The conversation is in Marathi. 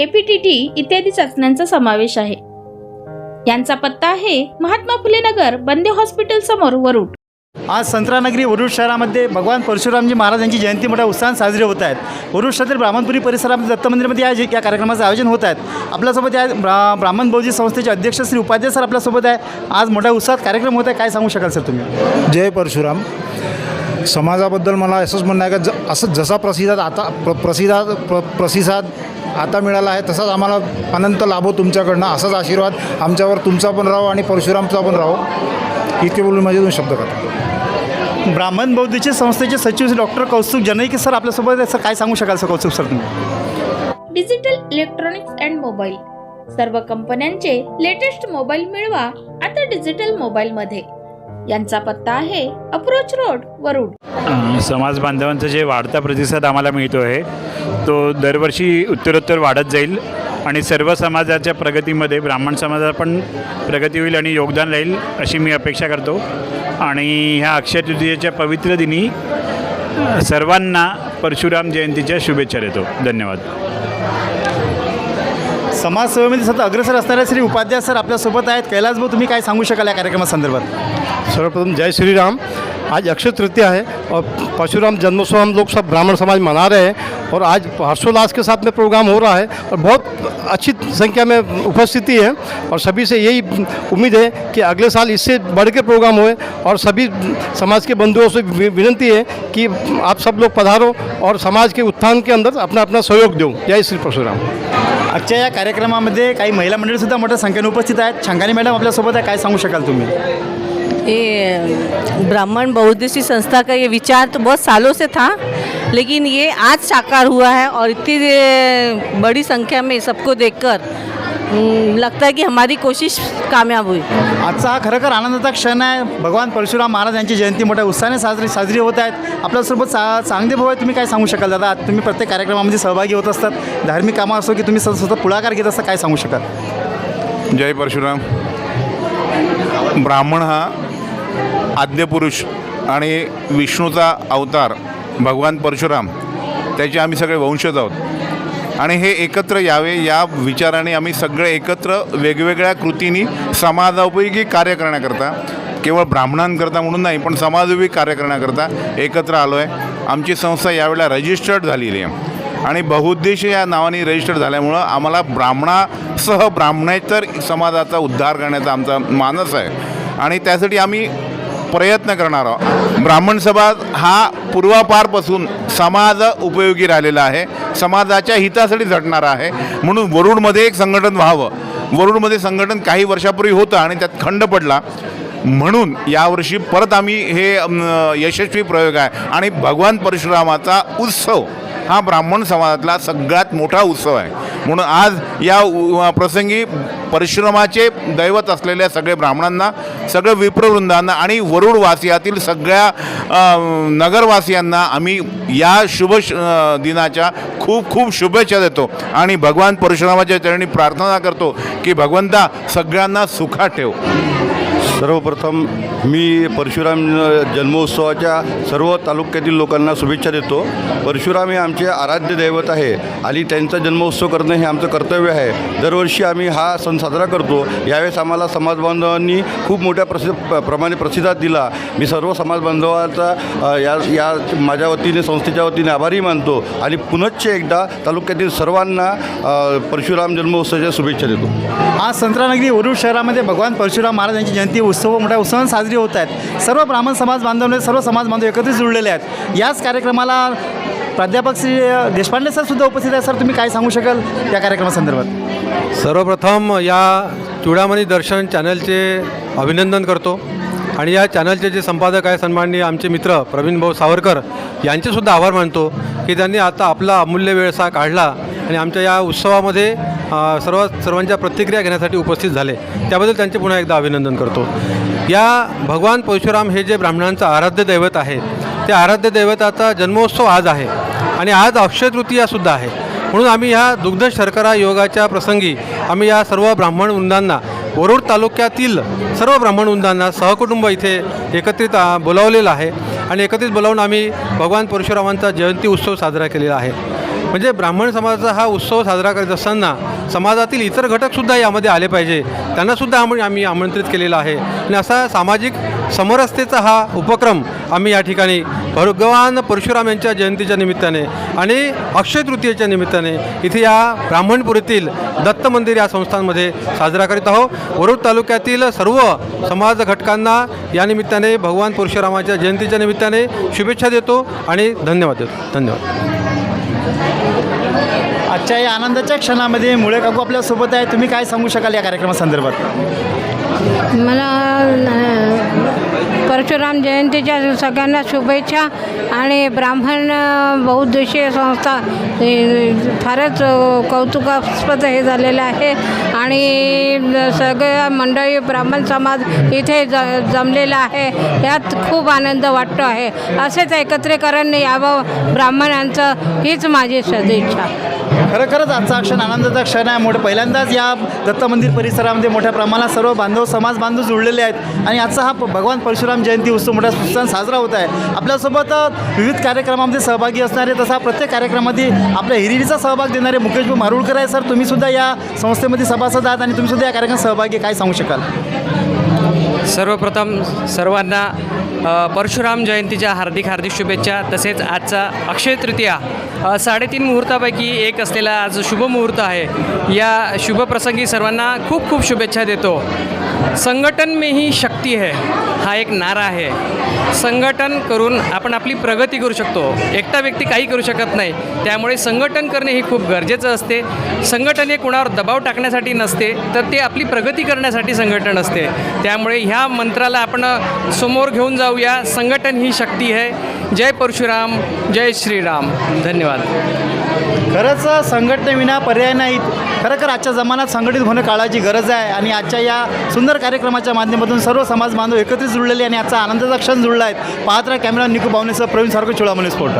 APTT इत्यादी चाचण्यांचा समावेश आहे. यांचा पत्ता आहे महात्मा फुले नगर बंदे हॉस्पिटल समोर वरुड. आज संत्रानगरी वरुड शहरामध्ये भगवान परशुरामजी महाराज यांची जयंती मोठ्या उत्साहात साजरी होत आहेत. वरुड शहरातील ब्राह्मणपुरी परिसरामध्ये दत्त मंदिरमध्ये या या कार्यक्रमाचं आयोजन होत आहेत आपल्यासोबत या ब्रा ब्राह्मण बौद्धी संस्थेचे अध्यक्ष श्री उपाध्याय सर आपल्यासोबत आहे. आज मोठ्या उत्साहात कार्यक्रम होत आहे. काय सांगू शकाल सर तुम्ही? जय परशुराम. समाजाबद्दल मला असंच म्हणणं आहे का ज असं जसा प्रसिद्धात आता प्र प्रसिद्धात प्र प्रतिसाद आता मिळाला आहे तसाच आम्हाला अनंत लाभो तुमच्याकडनं असाच आशीर्वाद आमच्यावर तुमचा पण राहो आणि परशुरामचा पण राहो. इतके बोलून माझे दोन शब्द करतो ब्राह्मण बौद्धीची संस्थेचे सचिव डॉक्टर कौस्तुभ जनैके सर आपल्यासोबत सर काय सांगू शकाल सर कौस्तुभ सर तुम्ही? डिजिटल इलेक्ट्रॉनिक्स अँड मोबाईल सर्व कंपन्यांचे लेटेस्ट मोबाईल मिळवा आता डिजिटल मोबाईल मध्ये. यांचा पत्ता आहे अप्रोच रोड वरुड. समाज बांधवांचा जे वाढता प्रतिसाद आम्हाला मिळतो आहे तो दरवर्षी उत्तरोत्तर वाढत जाईल आणि सर्व समाजाच्या प्रगतीमध्ये ब्राह्मण समाजाला पण प्रगती होईल आणि योगदान राहील अशी मी अपेक्षा करतो. आणि ह्या अक्षय तृतीयेच्या पवित्र दिनी सर्वांना परशुराम जयंतीच्या शुभेच्छा देतो. धन्यवाद. समाजसेवेमध्ये सतत अग्रेसर असणारे श्री उपाध्याय सर आपल्यासोबत आहेत. कैलास भाऊ तुम्ही काय सांगू शकाल या कार्यक्रमासंदर्भात? सर्वप्रथम जय श्री राम आज अक्षय तृतीया है और परशुराम जन्मोत्सव हम लोग सब ब्राह्मण समाज मना रहे हैं और आज हर्षोल्लास के साथ में प्रोग्राम हो रहा है और बहुत अच्छी संख्या में उपस्थिति है और सभी से यही उम्मीद है कि अगले साल इससे बढ़ के प्रोग्राम होए और सभी समाज के बंधुओं से विनती है कि आप सब लोग पधारो और समाज के उत्थान के अंदर अपना अपना सहयोग दो। जय श्री परशुराम। आजच्या या कार्यक्रमामध्ये काही महिला मंडळीसुद्धा मोठ्या संख्येने उपस्थित आहेत. शंकानी मॅडम आपल्यासोबत आहे. काय सांगू शकाल तुम्ही? ये ब्राह्मण बहुद्देशीय संस्था का ये विचार तो बहुत सालों से था लेकिन ये आज साकार हुआ है और इतनी बड़ी संख्या में सबको देखकर लगता है कि हमारी कोशिश कामयाब हुई। आजचा हा खरोखर आनंदाचा क्षण आहे. भगवान परशुराम महाराज यांची जयंती मोठ्या उत्साहाने साजरी साजरी होत आहेत. आपल्यासोबत सा चांगले भाऊ आहे तुम्ही काय सांगू शकाल दादा? तुम्ही प्रत्येक कार्यक्रमामध्ये सहभागी होत असतात. धार्मिक कामं असो की तुम्ही स्वतः पुढाकार घेत असता काय सांगू शकाल? जय परशुराम. ब्राह्मण हा आद्यपुरुष आणि विष्णूचा अवतार भगवान परशुराम त्याचे आम्ही सगळे वंशज आहोत. आणि हे एकत्र यावे या विचाराने आम्ही सगळे एकत्र वेगवेगळ्या कृतींनी समाजोपयोगी कार्य करण्याकरता केवळ ब्राह्मणांकरता म्हणून नाही पण समाजोपयोगी कार्य करण्याकरता एकत्र आलो आहे आमची संस्था यावेळेला रजिस्टर्ड झालेली आहे. आणि बहुउद्देशीय या नावाने रजिस्टर्ड झाल्यामुळं आम्हाला ब्राह्मणासह ब्राह्मणेतर समाजाचा उद्धार करण्याचा आमचा मानस आहे. आणि त्यासाठी आम्ही प्रयत्न करणार आहोत. ब्राह्मण समाज हा पूर्वापारपासून समाज उपयोगी राहिलेला आहे. समाजाच्या हितासाठी झटणारा आहे. म्हणून वरुडमध्ये एक संघटन व्हावं. वरुडमध्ये संघटन काही वर्षापूर्वी होतं आणि त्यात खंड पडला. म्हणून यावर्षी परत आम्ही हे यशस्वी प्रयोग आहे. आणि भगवान परशुरामाचा उत्सव हा ब्राह्मण समाजातला सगळ्यात मोठा उत्सव आहे. म्हणून आज या उ- प्रसंगी परशुरामाचे दैवत असलेल्या सगळे ब्राह्मणांना सगळं विप्रवृंदांना आणि वरुडवासियातील सगळ्या नगरवासियांना आम्ही या शुभ श- दिनाच्या खूप खूप शुभेच्छा देतो. आणि भगवान परशुरामाच्या चरणी प्रार्थना करतो की भगवंता सगळ्यांना सुखात ठेव. सर्वप्रथम मी परशुराम जन्मोत्सवाच्या सर्व तालुक्यातील लोकांना शुभेच्छा देतो. परशुराम हे आमचे आराध्य दैवत आहे आणि त्यांचा जन्मोत्सव करणं हे आमचं कर्तव्य आहे. दरवर्षी आम्ही हा सण साजरा करतो. यावेळेस आम्हाला समाज बांधवांनी खूप मोठ्या प्रसि प्रमाणे प्रतिसाद दिला. मी सर्व समाजबांधवाचा या या माझ्या वतीने संस्थेच्या वतीने आभारी मानतो आणि पुनश्च एकदा तालुक्यातील सर्वांना परशुराम जन्मोत्सवाच्या शुभेच्छा देतो. आज संत्रानगरी वरुड शहरामध्ये भगवान परशुराम महाराज यांची जयंती उत्सव मोठ्या उत्साहाने साजरी होत आहेत. सर्व ब्राह्मण समाज बांधवने सर्व समाज बांधव एकत्रित जुळलेले आहेत. याच कार्यक्रमाला प्राध्यापक श्री देशपांडे सर सुद्धा उपस्थित आहेत. सर तुम्ही काय सांगू शकाल या कार्यक्रमासंदर्भात सर्वप्रथम या चुडामणी दर्शन चॅनलचे अभिनंदन करतो. आणि या चॅनलचे जे संपादक आहे सन्माननीय आमचे मित्र प्रवीण भाऊ सावरकर यांचेसुद्धा आभार मानतो की त्यांनी आता आपला अमूल्य वेळसा काढला आणि आमच्या या उत्सवामध्ये सर्व सर्वांच्या प्रतिक्रिया घेण्यासाठी उपस्थित झाले. त्याबद्दल त्यांचे पुन्हा एकदा अभिनंदन करतो. या भगवान परशुराम हे जे ब्राह्मणांचं आराध्य दैवत आहे ते आराध्य दैवताचा जन्मोत्सव आज आहे आणि आज अक्षय तृतीयासुद्धा आहे. म्हणून आम्ही ह्या दुग्ध शर्करा योगाच्या प्रसंगी आम्ही या सर्व ब्राह्मण वृंदांना वरुड तालुक्यातील सर्व ब्राह्मणवृंदांना सहकुटुंब इथे एकत्रित बोलावलेलं आहे. आणि एकत्रित बोलावून आम्ही भगवान परशुरामांचा जयंती उत्सव साजरा केलेला आहे. म्हणजे ब्राह्मण समाजाचा हा उत्सव साजरा करत असताना समाजातील इतर घटकसुद्धा यामध्ये आले पाहिजे. त्यांनासुद्धा आम्ही आम्ही आमंत्रित केलेलं आहे. आणि असा सामाजिक समरसतेचा हा उपक्रम आम्ही या ठिकाणी भगवान परशुराम यांच्या जयंतीच्या निमित्ताने आणि अक्षय तृतीयेच्या निमित्ताने इथे या ब्राह्मणपुरीतील दत्त मंदिर या संस्थांमध्ये साजरा करीत आहोत. वरुड तालुक्यातील सर्व समाज घटकांना या निमित्ताने भगवान परशुरामाच्या जयंतीच्या निमित्ताने शुभेच्छा देतो आणि धन्यवाद देतो. धन्यवाद. आजच्या या आनंदाच्या क्षणामध्ये मुळे काकू आपल्यासोबत आहे. तुम्ही काय सांगू शकाल या कार्यक्रमासंदर्भात मला परशुराम जयंतीच्या सगळ्यांना शुभेच्छा आणि ब्राह्मण बहुद्देशीय बहुउद्देशीय संस्था फारच कौतुकास्पद हे झालेलं आहे. आणि सगळ्या मंडळी ब्राह्मण समाज इथे ज जमलेला आहे. यात खूप आनंद वाटतो आहे. असेच एकत्रीकरण यावं ब्राह्मणांचं हीच माझी सदिच्छा. खरोखरच आजचा क्षण आनंदाचा क्षण आहे. मोठं पहिल्यांदाच या दत्त मंदिर परिसरामध्ये मोठ्या प्रमाणात सर्व बांधव समाज बांधव जुळलेले आहेत. आणि आजचा हा प- भगवान परशुराम जयंती उत्सव मोठ्या उत्साहात साजरा होत आहे. आपल्यासोबत विविध कार्यक्रमामध्ये सहभागी असणारे तसा प्रत्येक कार्यक्रमामध्ये आपल्या हिरिरीचा सहभाग देणारे मुकेश मारुळकर आहे सर तुम्हीसुद्धा या संस्थेमध्ये सभासद आहात आणि तुम्हीसुद्धा या कार्यक्रमात सहभागी काय सांगू शकाल? सर्वप्रथम सर्वांना परशुराम जयंतीच्या हार्दिक हार्दिक शुभेच्छा तसेच आजचा अक्षय तृतीया. साडेतीन मुहूर्तापैकी एक असलेला आज शुभ मुहूर्त आहे. या शुभप्रसंगी सर्वांना खूप खूप शुभेच्छा देतो. संघटन में ही शक्ती है हा एक नारा आहे. संघटन करून आपण आपली प्रगती करू शकतो. एकटा व्यक्ती काही करू शकत नाही. त्यामुळे संघटन करणे हे खूप गरजेचं असते. संघटन हे कुणावर दबाव टाकण्यासाठी नसते तर ते आपली प्रगती करण्यासाठी संघटन असते. त्यामुळे ह्या मंत्राला आपण समोर घेऊन जाऊया. संघटन ही शक्ती आहे जय परशुराम जय श्रीराम. धन्यवाद. खरंच संघटनेविना पर्याय नाहीत. खरं आजच्या जमान्यात संघटित होणं काळाची गरज आहे आणि आजच्या या सुंदर कार्यक्रमाच्या माध्यमातून सर्व समाज बांधव एकत्रित जुळलेले आणि आजचा आनंदाचा क्षण जुळला आहे. पाहत्रा कॅमेरा निकू बावनेसह प्रवीण सारखं चोळामणी स्फोट